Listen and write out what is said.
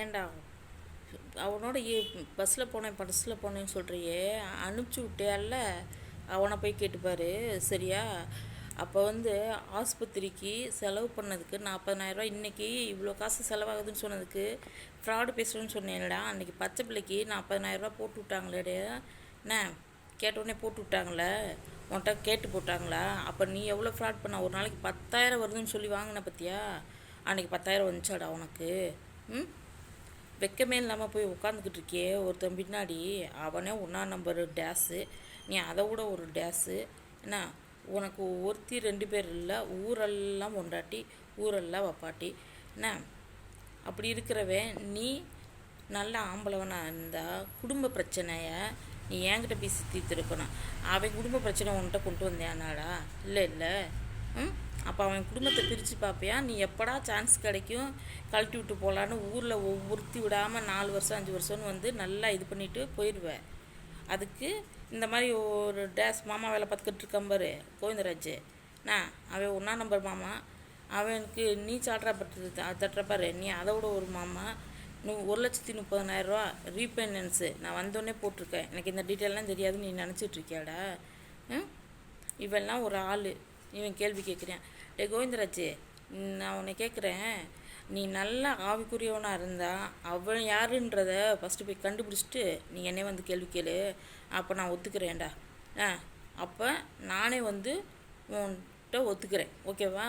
ஏண்டா அவனோட பஸ்ஸில் போனேன் பஸ்ஸில் போனேன்னு சொல்கிறியே அனுப்பிச்சி விட்டியால அவனை போய் கேட்டுப்பார் சரியா? அப்போ வந்து ஆஸ்பத்திரிக்கு செலவு பண்ணதுக்கு நாற்பதாயிரரூவா இன்றைக்கி இவ்வளோ காசு செலவாகுதுன்னு சொன்னதுக்கு ஃப்ராடு பேசுகிறேன்னு சொன்னேன்டா. அன்றைக்கி பச்சை பிள்ளைக்கு நாற்பதாயிரரூவா போட்டு விட்டாங்களேடே. என்ன? கேட்டோடனே போட்டு விட்டாங்களே. உன்கிட்ட கேட்டு போட்டாங்களா? அப்போ நீ எவ்வளோ ஃப்ராட் பண்ண? ஒரு நாளைக்கு பத்தாயிரம் வருதுன்னு சொல்லி வாங்கின பற்றியா அன்றைக்கி பத்தாயிரம் வந்துச்சாடா உனக்கு? ம்? வெக்கமே இல்லாமல் போய் உட்காந்துக்கிட்டு இருக்கே ஒருத்தன் பின்னாடி. அவனே ஒன்றா நம்பர் டேஸு நீ அதை விட ஒரு டேஸு என்ன? உனக்கு ஒருத்தி ரெண்டு பேர் இல்லை ஊரெல்லாம் கொண்டாட்டி ஊரெல்லாம் வப்பாட்டி. என்ன? அப்படி இருக்கிறவன் நீ நல்ல ஆம்பளவனாக இருந்தால் குடும்ப பிரச்சனையை நீ என்கிட்ட பேசி தீர்த்துருக்கணும். அவன் குடும்ப பிரச்சனை உன்கிட்ட கொண்டு வந்தேனாடா? இல்லை இல்லை. அப்போ அவன் குடும்பத்தை பிரித்து பார்ப்பியா நீ எப்படா சான்ஸ் கிடைக்கும் கழட்டி விட்டு போகலான்னு ஊரில் ஒவ்வொருத்தி விடாமல் நாலு வருஷம் அஞ்சு வருஷம்னு வந்து நல்லா இது பண்ணிவிட்டு போயிடுவேன் அதுக்கு இந்த மாதிரி ஒரு டேஸ் மாமா வேலை பார்த்துக்கிட்டு இருக்கான் கோவிந்தராஜ். நான் அவன் ஒன்றா நம்பர் மாமா. அவனுக்கு நீ சாட்டுறப்பட்டது தட்டுறப்பாரு நீ அதை விட ஒரு மாமா. நூ ஒரு லட்சத்தி முப்பதனாயிரரூவா ரீபைனான்ஸு நான் வந்தோடனே போட்டிருக்கேன். எனக்கு இந்த டீட்டெயிலெலாம் தெரியாதுன்னு நீ நினச்சிட்ருக்கியாடா இவெல்லாம் ஒரு ஆள். இவன் கேள்வி கேட்குறேன். டே கோவிந்தராஜ் நான் உன்னை கேட்குறேன். நீ நல்லா ஆவிக்குரியவனாக இருந்தால் அவன் யாருன்றத ஃபஸ்ட்டு போய் கண்டுபிடிச்சிட்டு நீ என்னை வந்து கேள்வி கேளு. அப்போ நான் ஒத்துக்கிறேன்டா. ஆ அப்போ நானே வந்து உன்கிட்ட ஒத்துக்கிறேன். ஓகேவா?